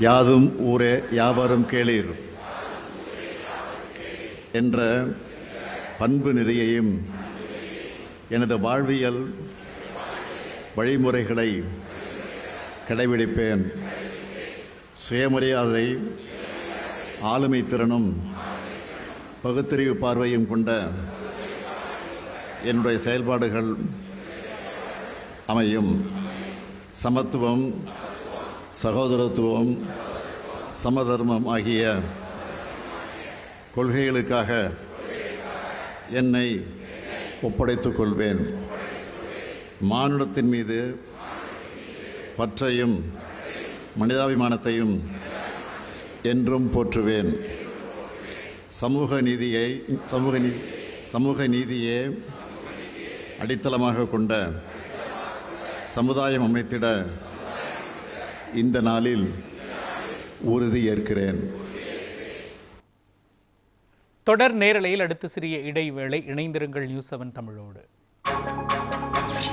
யாதும் ஊரே யாவரும் கேளீர் என்ற பண்பு நெறியையும் எனது வாழ்வியல் வழிமுறைகளை கடைபிடிப்பேன். சுயமரியாதை ஆளுமை திறனும் பகுத்தறிவு பார்வையும் கொண்ட என்னுடைய செயல்பாடுகள் அமையும். சமத்துவம் சகோதரத்துவம் சமதர்மம் ஆகிய கொள்கைகளுக்காக என்னை ஒப்படைத்துக் கொள்வேன். மானுடத்தின் மீது பற்றையும் மனிதாபிமானத்தையும் என்றும் போற்றுவேன். சமூக நீதியை சமூக நீ சமூக நீதியே அடித்தளமாக கொண்ட சமுதாயம் அமைத்திட இந்த நாளில் உறுதி ஏற்கிறேன். தொடர் நேரலையில் அடுத்து சிறிய இடைவேளை இணைந்திருங்கள் நியூஸ் செவன் தமிழோடு.